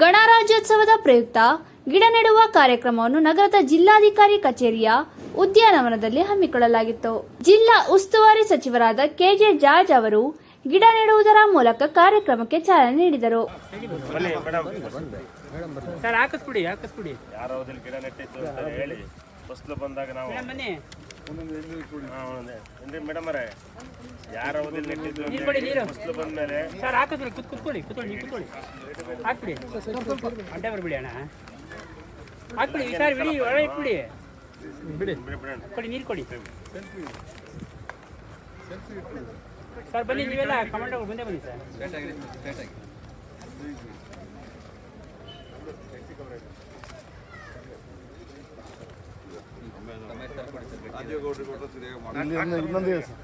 ದಿನಾಚರಣೆದ ಪ್ರಯುಕ್ತ ಗಿಡ ನೆಡುವ ಕಾರ್ಯಕ್ರಮವನ್ನು ನಗರದ ಜಿಲ್ಲಾಧಿಕಾರಿ ಕಚೇರಿಯ ಉದ್ಯಾನವನದಲ್ಲಿ ಹಮ್ಮಿಕೊಳ್ಳಲಾಗಿತ್ತು. ಜಿಲ್ಲಾ ಉಸ್ತುವಾರಿ ಸಚಿವರಾದ ಕೆಜೆ ಜಾರ್ಜ್ ಅವರು ಗಿಡ ನೆಡುವುದರ ಮೂಲಕ ಕಾರ್ಯಕ್ರಮಕ್ಕೆ ಚಾಲನೆ ನೀಡಿದರು. ಸರ್ ಹಾಕಿಸ್ಬಿಡಿ ಹಾಕಿಸ್ಬಿಡಿ. ಯಾರೋ ಅದ್ರಲ್ಲಿ ಗಿಡ ನೆಟ್ಟಿತ್ತು ಅಂತ ಹೇಳಿ ಫಸ್ಲು ಬಂದಾಗ ನಾವು ಮೇಡಮ್ ಬನ್ನಿ ಹಾ, ಒಂದೇ. ಅಂದ್ರೆ ಮೇಡಮ್ ಅವರೇ. ಯಾರ ಅವಧಿಯಲ್ಲಿ ನೆಟ್ಟಿದ್ದು ಅಂತ ನೀರು ಕೊಡಿ, ನೀರು. ಫಸ್ಲು ಬಂದ್ಮೇಲೆ. ಸರ್ ಹಾಕಿಸ್ಬಿಡಿ ಕುತ್ ಕುತ್ಕೊಳ್ಳಿ ಕುತ್ಕೊಳ್ಳಿ ನೀವು ಕುತ್ಕೊಳ್ಳಿ. ಹಾಕ್ಬಿಡಿ. ಅಡ್ಡ ಬರ್ಬಿಡಿ ಅಣ್ಣ. ಹಾಕ್ಬಿಡಿ ಸರ್ ಬಿಡಿ ಒಳಗೆ ಇಟ್ಬಿಡಿ. ಬಿಡಿ. ಬಿಡಿ ಬಿಡೋಣ ಕೊಡಿ ನೀರು ಕೊಡಿ. ಸರ್ ಬನ್ನಿ ನೀವೆಲ್ಲ ಕಮಾಂಡರ್ ಮುಂದೆ ಬನ್ನಿ ಸರ್. ಇಲ್ಲಿ ಒಂದು ಇನ್ನೊಂದು ಇದೆ ಸರ್.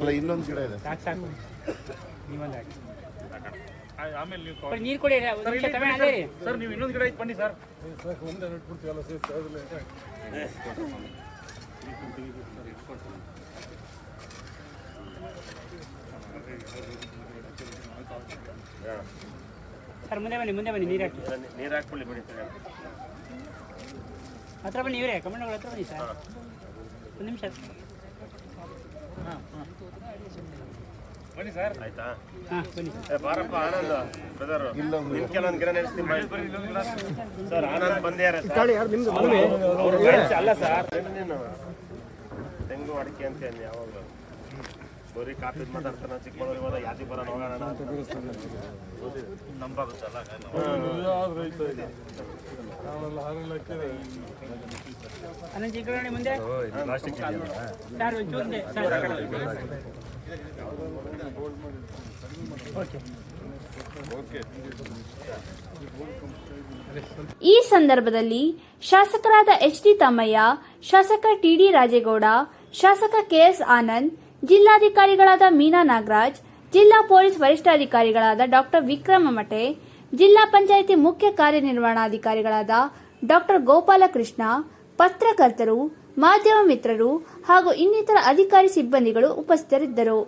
ಅಲ್ಲ ಇನ್ನೊಂದು ಗಿಡ ಇದೆ. ಸಾಕು ಸಾಕು. ನೀವೊಂದು ಹಾಕಿ. ಕೊಡಿ ನೀರು ಕೊಡಿ ಒಂದು ನಿಮಿಷ ತಗೊಂಡು ಅದೇ ರೀ. ಸರ್ ನೀವು ಇನ್ನೊಂದು ಗಿಡ ಬನ್ನಿ ಸರ್. ಸರ್ ಮುಂದೆ ಬನ್ನಿ ಮುಂದೆ ಬನ್ನಿ ನೀರು ಹಾಕಿ. ನೀರು ಹಾಕ್ಕೊಳ್ಳಿ ಬಿಡಿ ಸರ್. ಹತ್ರ ಬನ್ನಿ ಇವರೇ ಕಮಾಂಡರ್ ಹತ್ರ ಬನ್ನಿ ಸರ್. ಒಂದು ನಿಮಿಷ. ಬನ್ನಿ ಸರ್. ಆಯ್ತಾ? ಹಾಂ ಬನ್ನಿ ಬಾರಪ್ಪ ಆನಂದ್. ಬ್ರದರ್ ನಿಮ್ ಕೆಲವೊಂದು ಗಿಡ ನೆನೆಸ್ತೀನಿ ಬಾ. ಸರ್ ಆನಂದ್ friends ಅಲ್ಲ ಸರ್. ನೀನು ತೆಂಗು ಅಡಿಕೆ ಅಂತ ಅಂದೆ ಯಾವಾಗಲೂ. ಬರೀ ಕಾಪಿದ್ ಮಾತಾಡ್ತಾನೆ ಚಿಕ್ಕಮಗಳೂರು ಹೋದ ಯಾತಿ ಬರೋಣ ಹೋಗೋಣ ನಂಬಾಗುತ್ತಲ್ಲ ಕಡೆ ಮುಂದೆ. ಸರ್ ಒಂಚೂರು. ಓಕೆ. ಈ ಸಂದರ್ಭದಲ್ಲಿ ಶಾಸಕರಾದ ಎಚ್ ಡಿ ತಮ್ಮಯ್ಯ ಶಾಸಕ ಟಿಡಿ ರಾಜೇಗೌಡ ಶಾಸಕ ಕೆಎಸ್ ಆನಂದ್ ಜಿಲ್ಲಾಧಿಕಾರಿಗಳಾದ ಮೀನಾ ನಾಗರಾಜ್ ಜಿಲ್ಲಾ ಪೊಲೀಸ್ ವರಿಷ್ಠಾಧಿಕಾರಿಗಳಾದ ಡಾಕ್ಟರ್ ವಿಕ್ರಮ ಮಠೆ ಜಿಲ್ಲಾ ಪಂಚಾಯಿತಿ ಮುಖ್ಯ ಕಾರ್ಯನಿರ್ವಹಣಾಧಿಕಾರಿಗಳಾದ ಡಾಕ್ಟರ್ ಗೋಪಾಲಕೃಷ್ಣ ಪತ್ರಕರ್ತರು ಮಾಧ್ಯಮ ಮಿತ್ರರು ಹಾಗೂ ಇನ್ನಿತರ ಅಧಿಕಾರಿ ಸಿಬ್ಬಂದಿಗಳು ಉಪಸ್ಥಿತರಿದ್ದರು.